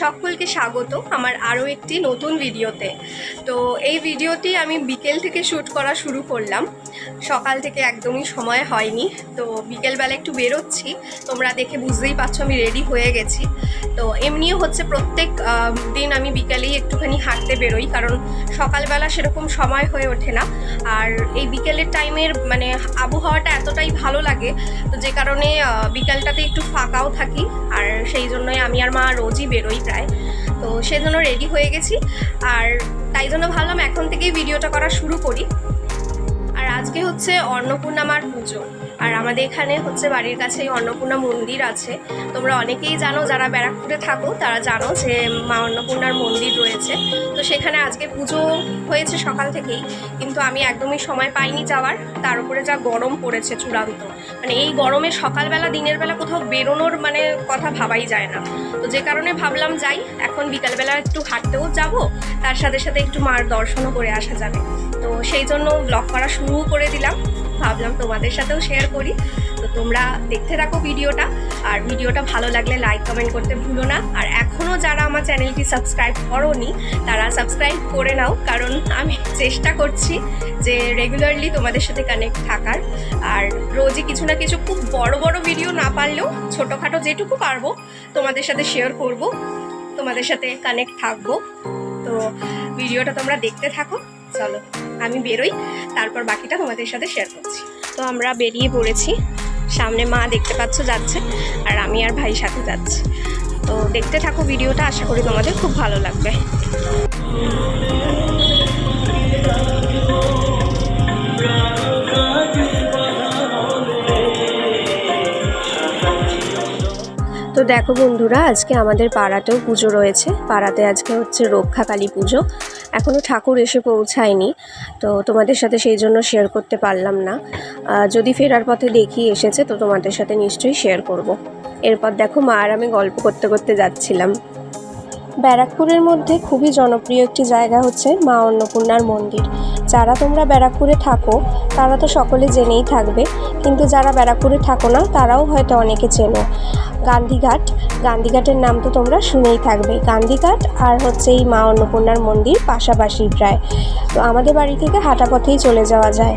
সকলকে স্বাগত আমার আরও একটি নতুন ভিডিওতে। তো এই ভিডিওটি আমি বিকেল থেকে শ্যুট করা শুরু করলাম। সকাল থেকে একদমই সময় হয়নি। তো বিকেলবেলা একটু বেরোচ্ছি। তোমরা দেখে বুঝতেই পারছ আমি রেডি হয়ে গেছি। তো এমনিও হচ্ছে প্রত্যেক দিন আমি বিকেলেই একটুখানি হাঁটতে বেরোই, কারণ সকালবেলা সেরকম সময় হয়ে ওঠে না। আর এই বিকেলের টাইমের মানে আবহাওয়াটা এতটাই ভালো লাগে, তো যে কারণে বিকালটাতে একটু ফাঁকাও থাকি। আর সেই জন্যই আমি আর মা রোজই বেরোই প্রায়। তো সেজন্য রেডি হয়ে গেছি। আর তাই জন্য ভাবলাম এখন থেকেই ভিডিওটা করা শুরু করি। আজকে হচ্ছে অন্নপূর্ণামার পুজো। আর আমাদের এখানে হচ্ছে বাড়ির কাছেই অন্নপূর্ণা মন্দির আছে। তোমরা অনেকেই জানো যারা ব্যারাকপুরে থাকো, তারা জানো যে মা অন্নপূর্ণার মন্দির রয়েছে। তো সেখানে আজকে পুজো হয়েছে সকাল থেকেই, কিন্তু আমি একদমই সময় পাইনি যাওয়ার। তার উপরে যা গরম পড়েছে চূড়ান্ত। মানে এই গরমে সকালবেলা, দিনের বেলা কোথাও বেরোনোর মানে কথা ভাবাই যায় না। তো যে কারণে ভাবলাম যাই, এখন বিকালবেলা একটু হাঁটতেও যাব। তার সাথে সাথে একটু মার দর্শনও করে আসা যাবে। তো সেই জন্য ব্লগ করা শুরু করে দিলাম। ভাবলাম তোমাদের সাথেও শেয়ার করি। তো তোমরা দেখতে থাকো ভিডিওটা। আর ভিডিওটা ভালো লাগলে লাইক কমেন্ট করতে ভুলো না। আর এখনও যারা আমার চ্যানেলটি সাবস্ক্রাইব করোনি, তারা সাবস্ক্রাইব করে নাও। কারণ আমি চেষ্টা করছি যে রেগুলারলি তোমাদের সাথে কানেক্ট থাকার। আর রোজই কিছু না কিছু খুব বড় বড় ভিডিও না পারলেও ছোটোখাটো যেটুকু পারব, তোমাদের সাথে শেয়ার করব, তোমাদের সাথে কানেক্ট থাকব। তো ভিডিওটা তোমরা দেখতে থাকো। চলো, আমি বেরোই, তারপর বাকিটা তোমাদের সাথে শেয়ার করছি। তো আমরা বেরিয়ে পড়েছি, সামনে মা দেখতে পাচ্ছ যাচ্ছে, আর আমি আর ভাই সাথে যাচ্ছি। তো দেখতে থাকো ভিডিওটা, আশা করি তোমাদের খুব ভালো লাগবে। তো দেখো বন্ধুরা, আজকে আমাদের পাড়াতেও পুজো রয়েছে। পাড়াতে আজকে হচ্ছে রক্ষাকালী পুজো। এখনও ঠাকুর এসে পৌঁছায়নি, তো তোমাদের সাথে সেই জন্য শেয়ার করতে পারলাম না যদি ফেরার পথে দেখি এসেছে, তো তোমাদের সাথে নিশ্চয়ই শেয়ার করব। এরপর দেখো মা আর আমি গল্প করতে করতে যাচ্ছিলাম ব্যারাকপুরের মধ্যে খুবই জনপ্রিয় একটি জায়গা হচ্ছে মা অন্নপূর্ণার মন্দির। যারা তোমরা ব্যারাকপুরে থাকো, তারা তো সকলে জেনেই থাকবে, কিন্তু যারা ব্যারাকপুরে থাকো না, তারাও হয়তো অনেকে চেনো। গান্ধীঘাট, গান্ধীঘাটের নাম তো তোমরা শুনেই থাকবে। গান্ধীঘাট আর হচ্ছে এই মা অন্নপূর্ণার মন্দির পাশাপাশি প্রায়। তো আমাদের বাড়ি থেকে হাঁটা পথেই চলে যাওয়া যায়।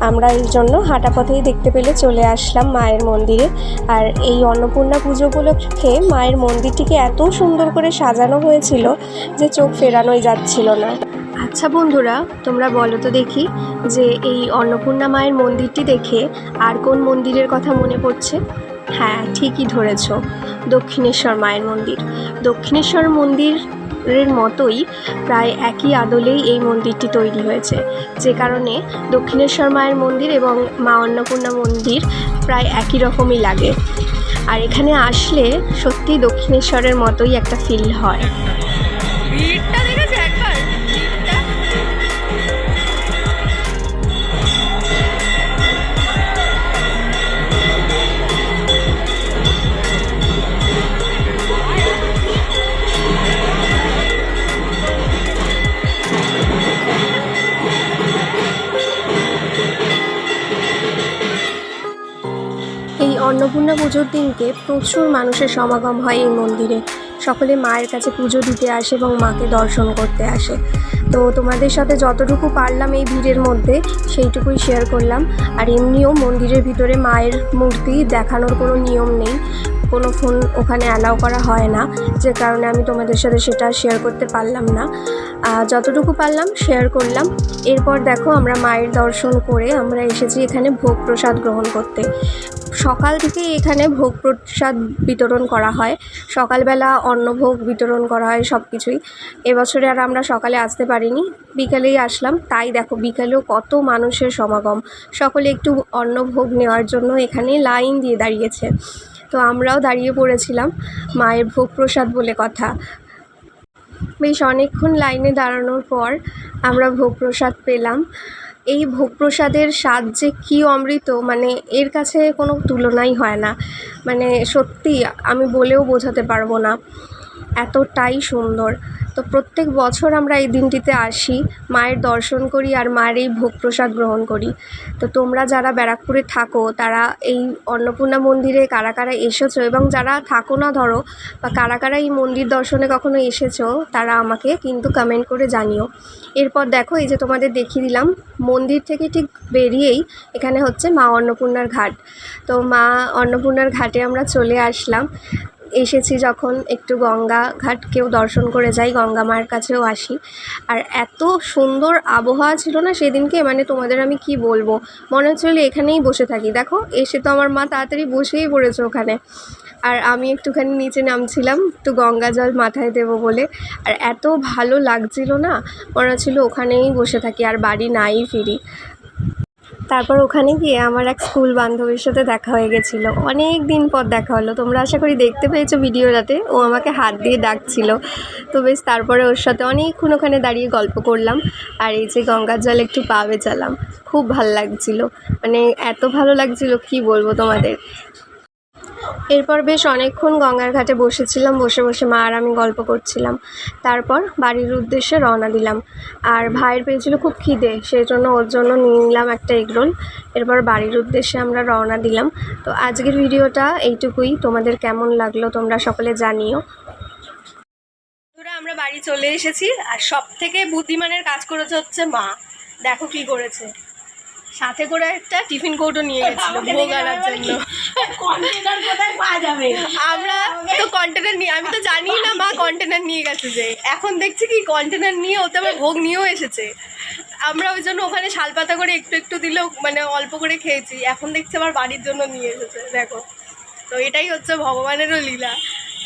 আমরা এই জন্য হাঁটা পথেই দেখতে পেলে চলে আসলাম মায়ের মন্দিরে। আর এই অন্নপূর্ণা পুজো উপলক্ষে মায়ের মন্দিরটিকে এত সুন্দর করে সাজানো হয়েছিল যে চোখ ফেরানোই যাচ্ছিল না। আচ্ছা বন্ধুরা, তোমরা বলো তো দেখি যে এই অন্নপূর্ণা মায়ের মন্দিরটি দেখে আর কোন মন্দিরের কথা মনে পড়ছে? হ্যাঁ ঠিকই ধরেছ। দক্ষিণেশ্বর মায়ের মন্দির। দক্ষিণেশ্বর মন্দিরের মতোই প্রায় একই আদলেই এই মন্দিরটি তৈরি হয়েছে। যে কারণে দক্ষিণেশ্বর মায়ের মন্দির এবং মা অন্নপূর্ণা মন্দির প্রায় একই রকমই লাগে। আর এখানে আসলে সত্যি দক্ষিণেশ্বরের মতোই একটা ফিল হয়। অন্নপূর্ণা পুজোর দিনকে প্রচুর মানুষের সমাগম হয় এই মন্দিরে। সকলে মায়ের কাছে পুজো দিতে আসে এবং মাকে দর্শন করতে আসে। তো তোমাদের সাথে যতটুকু পারলাম এই ভিড়ের মধ্যে, সেইটুকুই শেয়ার করলাম। আর এমনিও মন্দিরের ভিতরে মায়ের মূর্তি দেখানোর কোনো নিয়ম নেই। কোনো ফোন ওখানে অ্যালাউ করা হয় না। যে কারণে আমি তোমাদের সাথে সেটা শেয়ার করতে পারলাম না। যতটুকু পারলাম শেয়ার করলাম। এরপর দেখো আমরা মায়ের দর্শন করে আমরা এসেছি এখানে ভোগ প্রসাদ গ্রহণ করতে। সকাল থেকে এখানে ভোগ প্রসাদ বিতরণ করা হয়। সকালবেলা অন্নভোগ বিতরণ করা হয় সব কিছুই এবছরে আর আমরা সকালে আসতে পারিনি, বিকালেই আসলাম। তাই দেখো, বিকালেও কত মানুষের সমাগম। সকলে একটু অন্নভোগ নেওয়ার জন্য এখানে লাইন দিয়ে দাঁড়িয়েছে। তো আমরাও দাঁড়িয়ে পড়েছিলাম, মায়ের ভোগ প্রসাদ বলে কথা। বেশ অনেকক্ষণ লাইনে দাঁড়ানোর পর আমরা ভোগ প্রসাদ পেলাম। এই ভোগপ্রসাদের স্বাদ যে কী অমৃত মানে এর কাছে কোনো তুলনাই হয় না। মানে সত্যি আমি বলেও বোঝাতে পারব না। এতটাই সুন্দর। তো প্রত্যেক বছর আমরা এই দিনটিতে আসি, মায়ের দর্শন করি আর মায়ের এই ভোগ প্রসাদ গ্রহণ করি। তো তোমরা যারা ব্যারাকপুরে থাকো, তারা এই অন্নপূর্ণা মন্দিরে কারা কারা এসেছ এবং যারা থাকো না ধরো বা কারা কারা এই মন্দির দর্শনে কখনো এসেছ, তারা আমাকে কিন্তু কমেন্ট করে জানিও। এরপর দেখো এই যে তোমাদের দেখিয়ে দিলাম, মন্দির থেকে ঠিক বেরিয়েই এখানে হচ্ছে মা অন্নপূর্ণার ঘাট। তো মা অন্নপূর্ণার ঘাটে আমরা চলে আসলাম। এসেছি যখন একটু গঙ্গা ঘাটকেও দর্শন করে যাই, গঙ্গা মায়ের কাছেও আসি। আর এত সুন্দর আবহাওয়া ছিল না সেদিনকে মানে তোমাদের আমি কি বলব? মনে হচ্ছিল এখানেই বসে থাকি। দেখো, এসে তো আমার মা তাড়াতাড়ি বসেই পড়েছে ওখানে। আর আমি একটুখানি নিচে নামছিলাম, একটু গঙ্গা জল মাথায় দেবো বলে। আর এত ভালো লাগছিল না, মনে হচ্ছিল ওখানেই বসে থাকি, আর বাড়ি নাই ফিরি। তারপর ওখানে গিয়ে আমার এক স্কুল বান্ধবীর সাথে দেখা হয়ে গেছিল। অনেক দিন পর দেখা হলো। তোমরা আশা করি দেখতে পেয়েছ ভিডিওটাতে। ও আমাকে হাত দিয়ে ডাকছিল। তো বেশ, তারপরে ওর সাথে অনেকক্ষণ ওখানে দাঁড়িয়ে গল্প করলাম। আর এই যে গঙ্গার জল একটু পা বেচালাম। খুব ভালো লাগছিল। মানে এত ভালো লাগছিল, কি বলব তোমাদের? এরপর বেশ অনেকক্ষণ গঙ্গার ঘাটে বসেছিলাম, বসে বসে মা আর আমি গল্প করছিলাম। তারপর বাড়ির উদ্দেশ্যে রওনা দিলাম। আর ভাইয়ের পেয়েছিল খুব খিদে সেই জন্য ওর জন্য নিয়ে নিলাম একটা এগরোল এরপর বাড়ির উদ্দেশ্যে আমরা রওনা দিলাম। তো আজকের ভিডিওটা এইটুকুই। তোমাদের কেমন লাগল তোমরা সকলে জানিও। আমরা বাড়ি চলে এসেছি। আর সব থেকে বুদ্ধিমানের কাজ করেছে হচ্ছে মা। দেখো কি করেছে। সাথে করে একটা টিফিন কৌটো নিয়ে গেছিল ভোগ আনার জন্য। কন্টেনার কোথায় পাওয়া যাবে? আমরা তো কন্টেনার নিয়ে আমি তো জানি না মা কন্টেনার নিয়ে গেছে যে। এখন দেখছি কি কন্টেনার নিয়ে ওতে আবার ভোগ নিয়েও এসেছে। আমরা ওই জন্য ওখানে শালপাতা করে একটু একটু দিলেও মানে অল্প করে খেয়েছি। এখন দেখছি আবার বাড়ির জন্য নিয়ে এসেছে দেখো। তো এটাই হচ্ছে ভগবানেরও লীলা।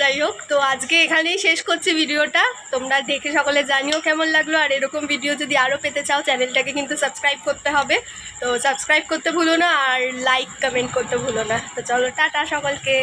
যাই হোক, তো আজকে এখানেই শেষ করছি ভিডিওটা। তোমরা দেখে সকলে জানিও কেমন লাগল, আর এরকম ভিডিও যদি আরও পেতে চাও চ্যানেলটাকে কিন্তু সাবস্ক্রাইব করতে হবে। তো সাবস্ক্রাইব করতে ভুলো না, আর লাইক কমেন্ট করতে ভুলো না। তো চলো, টাটা সকলকে।